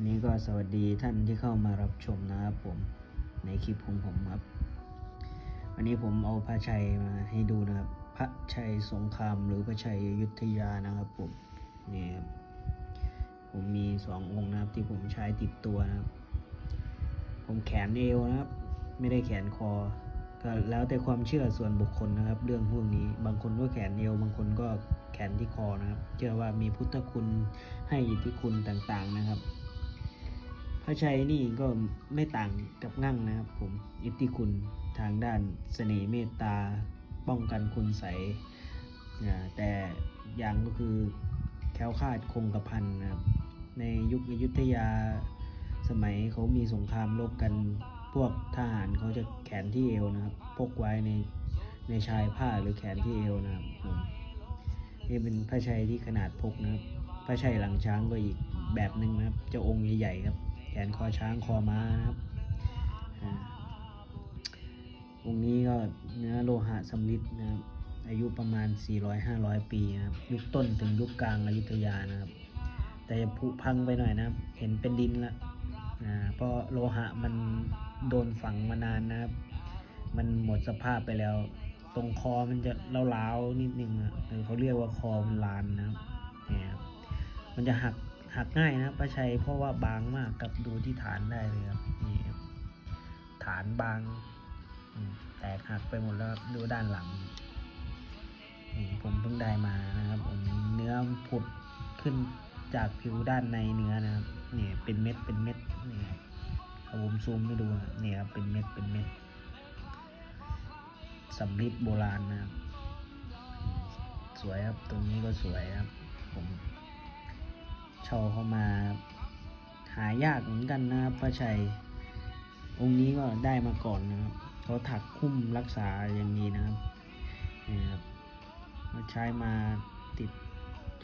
วันนี้ก็สวัสดีท่านที่เข้ามารับชมนะครับผมในคลิปของผมครับ วันนี้ผมเอาพระชัยมาให้ดูนะครับ พระชัยสงครามหรือพระชัยยุทธยานะครับผมนี่ครับผมมีสององค์นะครับที่ผมใช้ติดตัวนะครับ ผมแขนเอวนะครับ ไม่ได้แขนคอ ก็แล้วแต่ความเชื่อส่วนบุคคลนะครับ เรื่องพวกนี้บางคนก็แขนเอวบางคนก็แขนที่คอนะครับ เชื่อว่ามีพุทธคุณให้อิทธิคุณต่างๆนะครับ พระชัยนี่ก็ไม่ต่างกับงั่งนะครับผมอิทธิคุณทางด้านเสน่ห์เมตตาป้องกันคุณใส่แต่อย่างก็คือแคล้วคาดคงกระพันนะครับในยุคอยุธยาสมัยเขามีสงครามโลกกันพวกทหารเขาจะแขนที่เอวนะครับพกไว้ในในชายผ้าหรือแขนที่เอวนะครับผมนี่เป็นพระชัยที่ขนาดพกนะครับพระชัยหลังช้างก็อีกแบบหนึ่งนะครับจะองค์ใหญ่ๆครับ แขนคอช้างคอม้านะครับอ่าองค์นี้ก็เนื้อโลหะสำริดนะครับอายุประมาณ 400-500 ปีนะครับยุคต้นถึงยุคกลางอยุธยานะครับ แต่ผุพังไปหน่อยนะครับ เห็นเป็นดินละอ่าเพราะโลหะมันโดนฝังมานานนะครับ มันหมดสภาพไปแล้ว ตรงคอมันจะเล้าๆนิดนึงอะหรือเขาเรียกว่าคอมันลานนะครับเนี่ยครับมันจะหัก หักง่ายนะครับพระชัยเพราะว่าบางมากครับดูที่ฐานได้เลยครับนี่ครับฐานบางแตกหักไปหมดแล้วครับดูด้านหลังนี่ผมเพิ่งได้มานะครับผมเนื้อผุดขึ้นจากผิวด้านในเนื้อนะครับนี่เป็นเม็ดเป็นเม็ดนี่ครับเอาผมซูมให้ดูนี่ครับเป็นเม็ดเป็นเม็ดสำริดโบราณนะครับสวยครับตรงนี้ก็สวยครับผม ช่าเข้ามา หายากเหมือนกันนะครับพระชัย องค์นี้ก็ได้มาก่อนนะครับเขาถักคุ้มรักษาอย่างนี้นะครับนี่ครับมาใช้มาติด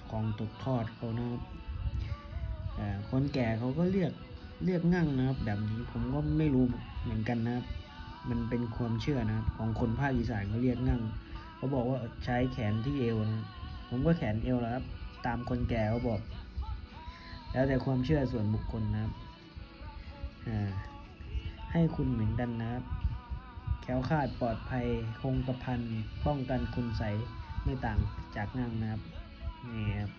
ของตกทอดเขานะครับคนแก่เขาก็เรียกเรียกงั่งนะครับ แบบนี้ผมก็ไม่รู้เหมือนกันนะครับ มันเป็นความเชื่อนะครับ ของคนภาคอีสานเขาเรียกงั่งเขาบอกว่าใช้แขนที่เอวนะผมก็แขนเอวแล้วครับ ตามคนแก่เขาบอก แล้วแต่ความเชื่อส่วนบุคคลนะครับให้คุณเหมือนกันนะครับแคล้วคาดปลอดภัยคงกระพันป้องกันคุณใสไม่ต่างจากงั่งนะครับนี่ครับ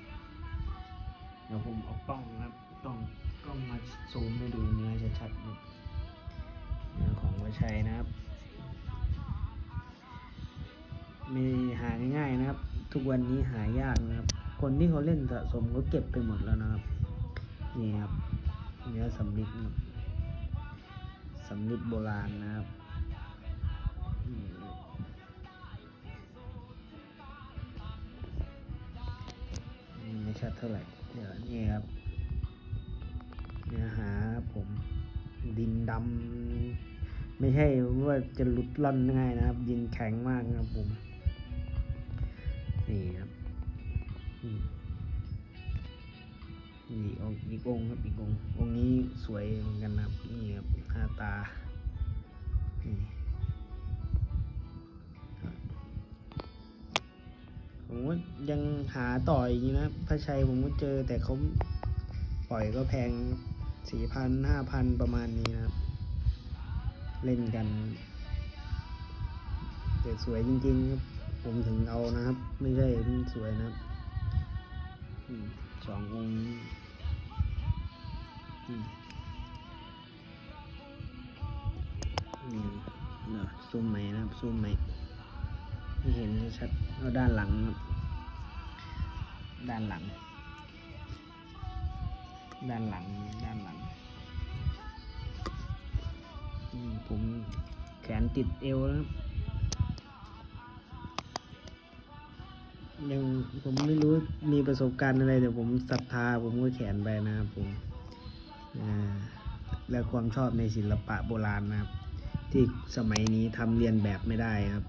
เดี๋ยวผมเอากล้องนะครับกล้องกล้องมาซูมให้ดูเนื้อชัดๆนะเนื้อของวัชัยนะครับ มีหาง่ายๆนะครับ ทุกวันนี้หายากนะครับ คนที่เขาเล่นสะสมเขาเก็บไปหมดแล้วนะครับ นี่ครับ เนื้อสำลิดนะครับสำลิดโบราณนะครับไม่ชัดเท่าไหร่ เดี๋ยวนี่ครับ เนื้อหาครับผมดินดำไม่ใช่ว่าจะหลุดล่อนง่ายนะครับ ดินแข็งมากครับผม นี่ครับ นี่องค์อีกองครับอีกององนี้สวยเหมือนกันนะครับนี่ครับหน้าตาผมว่ายังหาต่ออีกนะพระชัยผมก็เจอแต่เขาปล่อยก็แพงสี่พันห้าพันประมาณนี้นะครับ เล่นกันแต่สวยจริงๆครับ ผมถึงเอานะครับ ไม่ใช่สวยนะครับ สององค์นี้อืมนี่นะซูมไหมนะครับซูมไหมไม่เห็นชัดเอาด้านหลัง ด้านหลัง ด้านหลัง ด้านหลัง ผมแขนติดเอวนะค ยังผมไม่รู้มีประสบการณ์อะไรแต่ผมศรัทธาผมก็แขนไปนะครับผมอ่าและความชอบในศิลปะโบราณนะครับ ที่สมัยนี้ทำเรียนแบบไม่ได้ครับ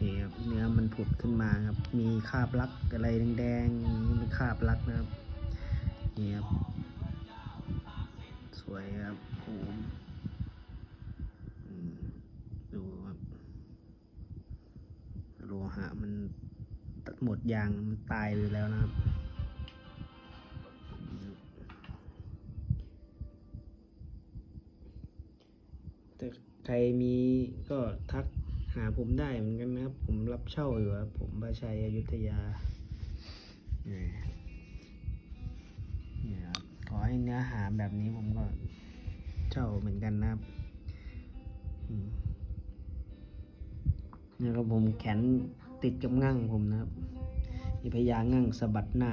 นี่ครับเนื้อมันผุดขึ้นมาครับ มีคราบลักอะไรแดงๆนี่เป็นคราบลักนะครับนี่ครับสวยครับผม ยางมันตายไปแล้วนะครับ แต่ใครมีก็ทักหาผมได้เหมือนกันนะครับ ผมรับเช่าอยู่ครับ ผมประชัยอยุธยาเนี่ยครับขอให้เนื้อหาแบบนี้ผมก็เช่าเหมือนกันนะครับนะครับผมแขนติดกังั่งผมนะครับ มีพญางั่งสะบัดหน้า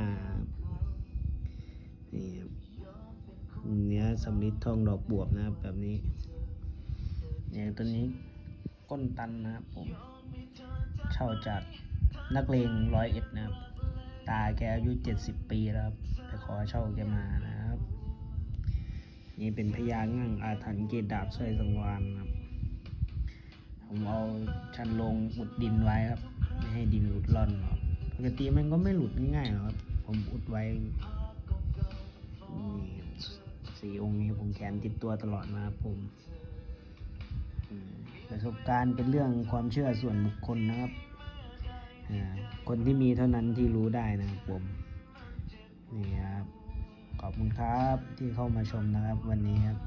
นี่ครับเนื้อสำลิดทองดอกบวบนะครับแบบนี้ อย่างตัวนี้ก้นตันนะครับผมเช่าจากนักเลงร้อยเอ็ดนะครับ ตาแกอายุเจ็ดสิบปีแล้วครับไปขอเช่าแกมานะครับ นี่เป็นพญางั่งอาถรรพ์เกศดาบสร้อยสังวานครับ ผมเอาชันลงอุดดินไว้ครับ ไม่ให้ดินหลุดร่อนอ ปกติมันก็ไม่หลุดง่ายๆหรอกครับ ผมอุดไว้นี่สี่องค์นี้ผมแขนติดตัวตลอดมาผมประสบการณ์เป็นเรื่องความเชื่อส่วนบุคคลนะครับคนที่มีเท่านั้นที่รู้ได้นะครับผมนี่ครับขอบคุณครับที่เข้ามาชมนะครับวันนี้ครับ